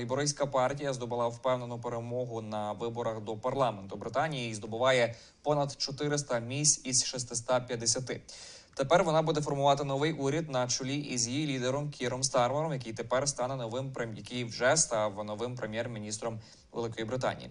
лейбористська партія здобула впевнену перемогу на виборах до парламенту Британії і здобуває понад 400 місць із 650. Тепер вона буде формувати новий уряд на чолі із її лідером Кіром Стармером, який тепер стане новим який вже став новим прем'єр-міністром Великої Британії.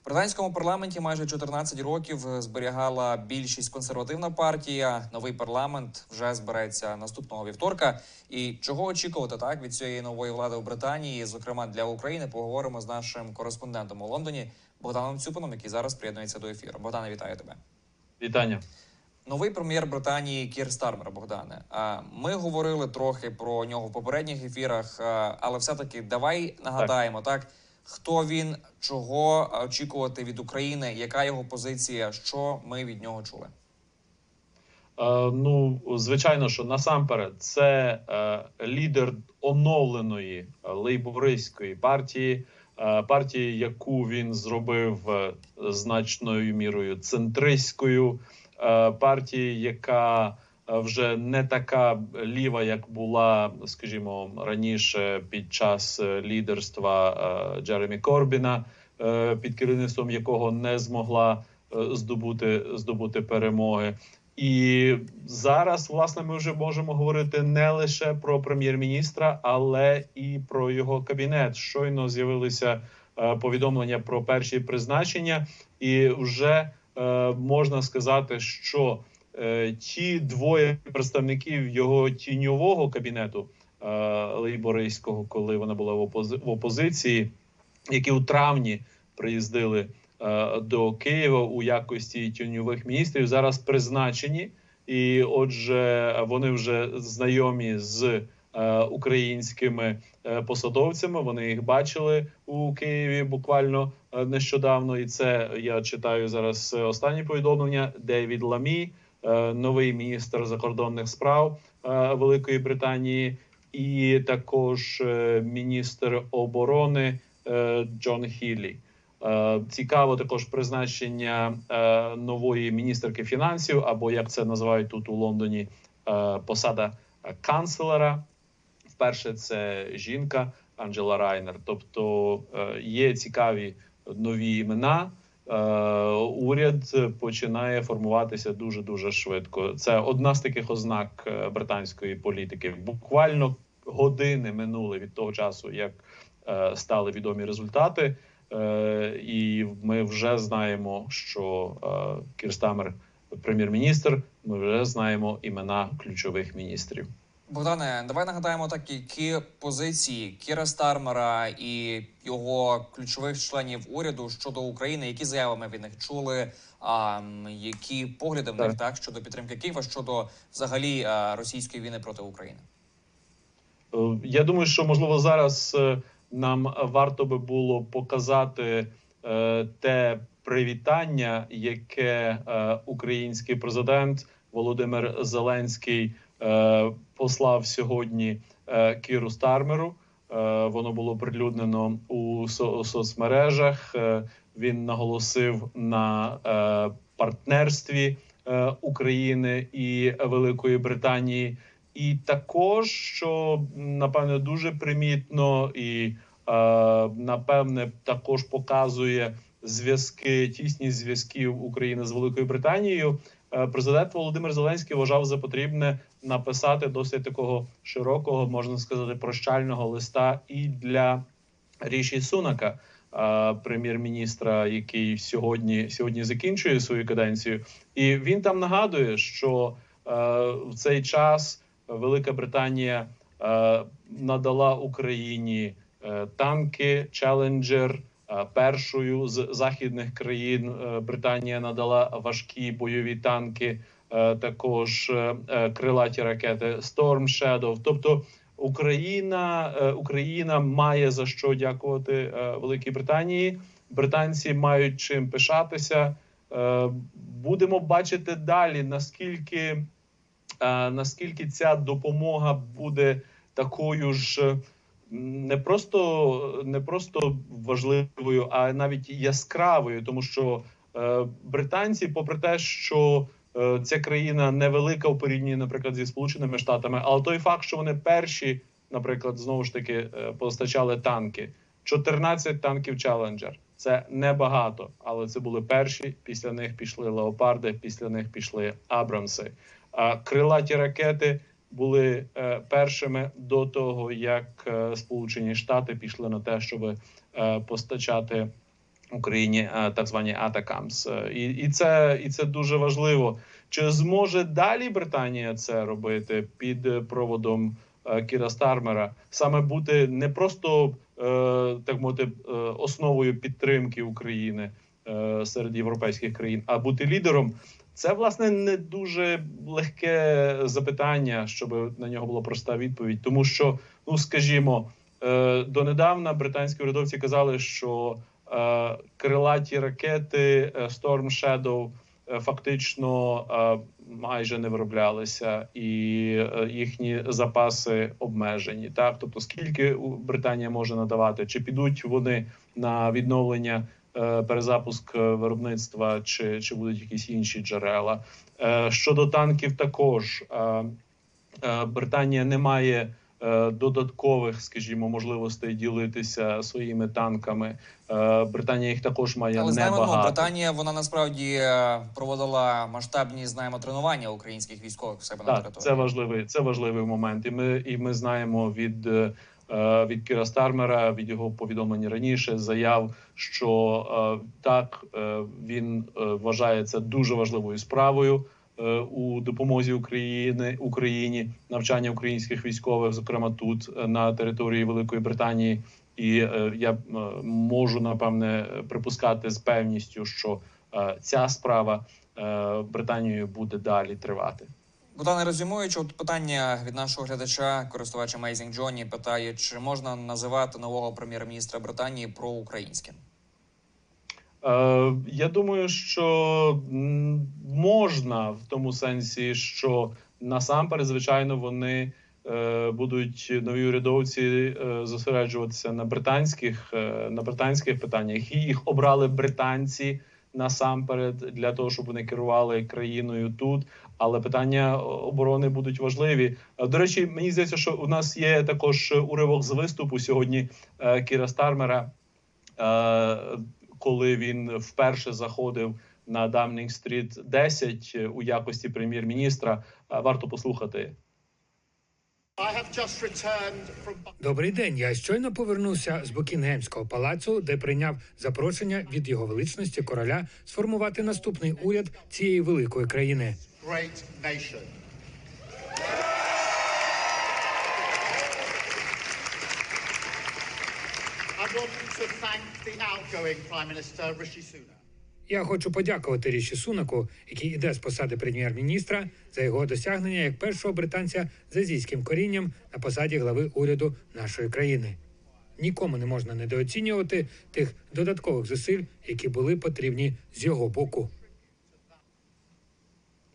В британському парламенті майже 14 років зберігала більшість консервативна партія. Новий парламент вже збереться наступного вівторка. І чого очікувати так від цієї нової влади в Британії, зокрема для України, поговоримо з нашим кореспондентом у Лондоні Богданом Цюпином, який зараз приєднується до ефіру. Богдане, вітаю тебе. Вітання. Новий прем'єр Британії Кір Стармер Богдане. Ми говорили трохи про нього в попередніх ефірах, але все-таки давай нагадаємо так. Хто він, чого очікувати від України, яка його позиція, що ми від нього чули? Е, ну, звичайно, що насамперед це е, лідер оновленої е, лейбористської партії, е, партії, яку він зробив е, значною мірою центристською, е, партії, яка е, вже не така ліва, як була, скажімо, раніше під час е, лідерства е, Джеремі Корбіна, е, під керівництвом якого не змогла е, здобути здобути перемоги. І зараз, власне, ми вже можемо говорити не лише про прем'єр-міністра, але і про його кабінет. Щойно з'явилися е, повідомлення про перші призначення, і вже е, можна сказати, що е, ті двоє представників його тіньового кабінету е, лейбористського, коли вона була в, опози- в опозиції, які у травні приїздили е, до Києва у якості тіньових міністрів, зараз призначені, і отже, вони вже знайомі з е, українськими е, посадовцями. Вони їх бачили у Києві буквально е, нещодавно. І це я читаю зараз е, останні повідомлення. Девід Ламі, е, новий міністр закордонних справ е, Великої Британії, і також е, міністр оборони е, Джон Хіллі. Е, Цікаво також призначення е, нової міністерки фінансів, або як це називають тут у Лондоні, е, посада е, канцлера. Вперше це жінка Анджела Райнер. Тобто е, є цікаві нові імена. Е, Уряд починає формуватися дуже дуже швидко. Це одна з таких ознак е, британської політики. Буквально години минули від того часу, як е, стали відомі результати. І ми вже знаємо, що Кірстамер прем'єр-міністр. Ми вже знаємо імена ключових міністрів. Богдане, давай нагадаємо так, які позиції Кіра Стармера і його ключових членів уряду щодо України, які заяви ми від них чули, а які погляди в них Так. так щодо підтримки Києва, щодо взагалі російської війни проти України. Е, Я думаю, що можливо зараз е, нам варто би було показати е, те привітання, яке український президент Володимир Зеленський послав сьогодні е, Кіру Стармеру. Е, Воно було прилюднено у со- соцмережах. Е, Він наголосив на партнерстві України і Великої Британії. І також, що напевне дуже примітно, і напевне також показує зв'язки, тісні зв'язків України з Великою Британією. Е, Президент Володимир Зеленський вважав за потрібне написати досить такого широкого, можна сказати, прощального листа і для Ріші Сунака, е, прем'єр-міністра, який сьогодні сьогодні закінчує свою каденцію, і він там нагадує, що е, в цей час Велика Британія надала Україні танки Челенджер. Е, Першою з західних країн е, Британія надала важкі бойові танки, е, також крилаті ракети Storm Shadow. Тобто Україна, Україна має за що дякувати Великій Британії. Британці мають чим пишатися. Будемо бачити далі, наскільки наскільки ця допомога буде такою ж не просто, не просто важливою, а навіть яскравою, тому що е, британці, попри те, що е, ця країна невелика у порівнянні, наприклад, зі Сполученими Штатами, але той факт, що вони перші, наприклад, знову ж таки е, постачали танки 14 танків Челенджер. Це небагато, але це були перші. Після них пішли леопарди, після них пішли Абрамси. Крилаті ракети були е, першими до того, як е, Сполучені Штати пішли на те, щоб е, постачати Україні так звані Атакамс. І, і це і це дуже важливо. Чи зможе далі Британія це робити під проводом Кіра Стармера? Саме бути не просто так мовити основою підтримки України серед європейських країн, а бути лідером. Це власне не дуже легке запитання, щоб на нього була проста відповідь, тому що, ну скажімо, е, донедавна британські урядовці казали, що е, крилаті ракети е, Storm Shadow фактично майже не вироблялися, і їхні запаси обмежені. Так, тобто, скільки Британія може надавати, чи підуть вони на відновлення? Е, Перезапуск е, виробництва чи, чи будуть якісь інші джерела Е, щодо танків, також Британія не має додаткових, скажімо, можливостей ділитися своїми танками. Британія їх також має Але знаємо, ну. Британія вона насправді проводила масштабні знаємо тренування українських військових в себе на Так, території. це важливий, це важливий момент. І ми і ми знаємо від, від Кіра Стармера, від його повідомлень раніше, заяв, що е, так е, він е, вважає це дуже важливою справою. е, У допомозі України Україні навчання українських військових, зокрема тут е, на території Великої Британії, і е, я е, можу напевне припускати з певністю, що е, ця справа е, Британією буде далі тривати. Богдане, резюмуючи, от питання від нашого глядача, користувача Amazing Johnny, питає, чи можна називати нового прем'єр-міністра Британії проукраїнським? Е, я думаю, що можна в тому сенсі, що насамперед, звичайно, вони е, будуть нові урядовці е, зосереджуватися на британських е, на британських питаннях. Їх обрали британці насамперед для того, щоб вони керували країною тут. Але питання оборони будуть важливі. Е, До речі, мені здається, що у нас є також уривок з виступу сьогодні е, Кіра Стармера. Е, коли він вперше заходив на Дамнінг Стріт 10 у якості прем'єр-міністра. Варто послухати. Добрий день. Я щойно повернувся з Букінгемського палацу, де прийняв запрошення від його величності короля сформувати наступний уряд цієї великої країни. Great nation. I want to thank the outgoing Prime. Я хочу подякувати Ріші Сунаку, який іде з посади прем'єр-міністра, за його досягнення як першого британця з азійським корінням на посаді глави уряду нашої країни. Нікому не можна недооцінювати тих додаткових зусиль, які були потрібні з його боку.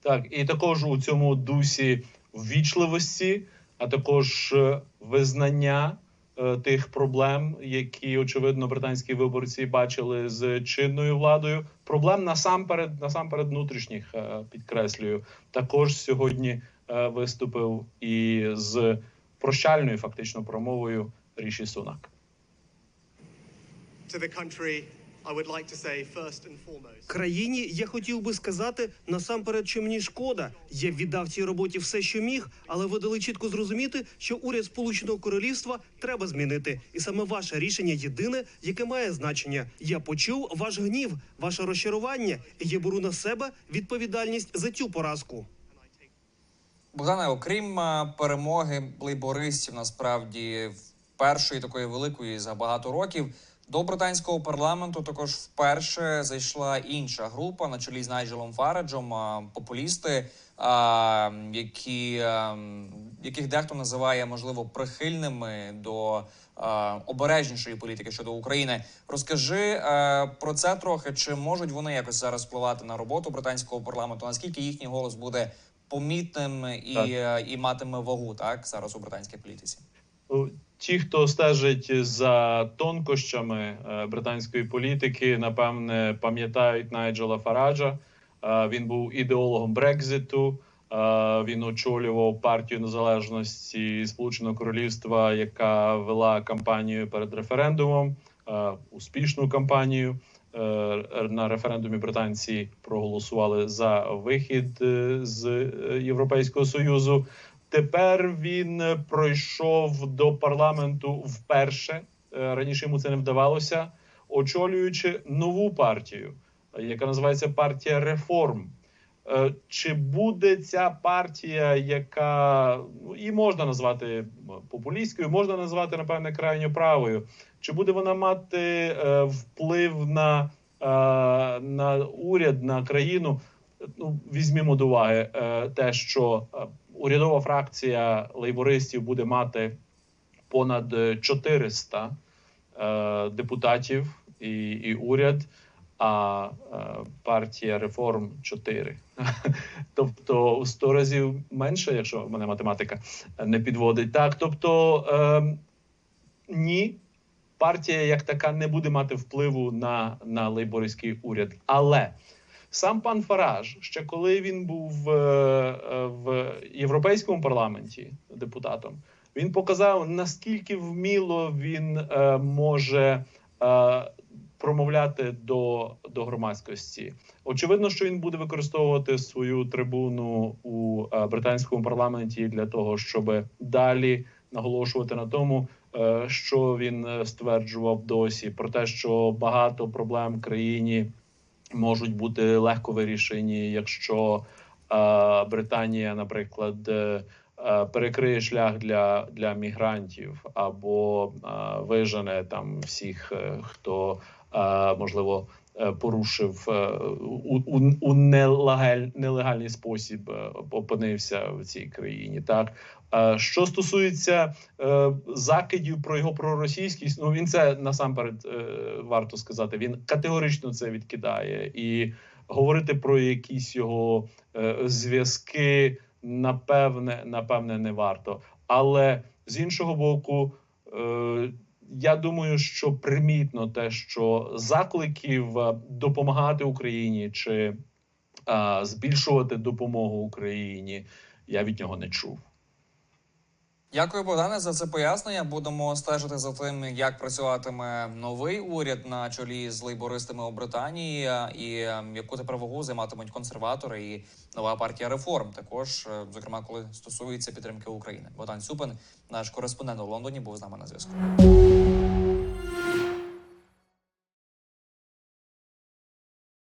Так, і також у цьому дусі ввічливості, а також е, визнання е, тих проблем, які очевидно британські виборці бачили з чинною владою. Проблем насамперед, насамперед внутрішніх е, підкреслюю. Також сьогодні е, виступив і з прощальною фактично промовою Ріші Сунак. to the country, I would like to say first and foremost. Країні я хотів би сказати насамперед, що мені шкода. Я віддав цій роботі все, що міг, але ви дали чітко зрозуміти, що уряд Сполученого Королівства треба змінити, і саме ваше рішення єдине, яке має значення. Я почув ваш гнів, ваше розчарування, і я беру на себе відповідальність за цю поразку. Богдане, окрім е, перемоги лейбористів, насправді першої такої великої за багато років. До британського парламенту також вперше зайшла інша група на чолі з Найджелом Фараджем, а, популісти, які, яких дехто називає можливо прихильними до обережнішої політики щодо України. Розкажи про це трохи. Чи можуть вони якось зараз впливати на роботу британського парламенту? Наскільки їхній голос буде помітним і, і матиме вагу так зараз у британській політиці? Ті, хто стежить за тонкощами е, британської політики, напевне пам'ятають Найджела Фараджа. Е, Він був ідеологом Брекзиту. Він очолював партію незалежності Сполученого Королівства, яка вела кампанію перед референдумом, е, успішну кампанію. Е, На референдумі британці проголосували за вихід е, з е, Європейського союзу. Тепер він е, пройшов до парламенту вперше. Е, Раніше йому це не вдавалося, очолюючи нову партію, е, яка називається партія реформ. Е, Чи буде ця партія, яка ну, і можна назвати популістською, можна назвати напевне крайньо правою? Чи буде вона мати е, вплив на, е, на уряд, на країну? Ну, візьмімо до уваги е, те, що е, урядова фракція лейбористів буде мати понад е, 400 е, депутатів і, і уряд, а е, партія реформ 4. тобто у 100 разів менше, якщо мене математика не підводить. Так, тобто е, ні, партія як така не буде мати впливу на, на лейбористський уряд. Але сам пан Фараж, ще коли він був е, в європейському парламенті депутатом, він показав наскільки вміло він е, може е, промовляти до, до громадськості. Очевидно, що він буде використовувати свою трибуну у британському парламенті для того, щоб далі наголошувати на тому, що він стверджував досі, про те, що багато проблем в країні можуть бути легко вирішені, якщо е, Британія, наприклад, е, перекриє шлях для, для мігрантів або е, вижене там всіх, хто можливо порушив у, у, у нелегаль, нелегальний спосіб опинився в цій країні. Так що стосується е, закидів про його проросійськість, ну він це насамперед е, варто сказати. Він категорично це відкидає і говорити про якісь його е, зв'язки, напевне, напевне, не варто. Але з іншого боку, е, я думаю, що примітно те, що закликів е, допомагати Україні чи е, збільшувати допомогу Україні, я від нього не чув. Дякую, Богдане, за це пояснення. Будемо стежити за тим, як працюватиме новий уряд на чолі з лейбористами у Британії, і е, яку тепер вагу займатимуть консерватори і нова партія реформ. Також, е, зокрема, коли стосується підтримки України. Богдан Цюпин, наш кореспондент у Лондоні, був з нами на зв'язку.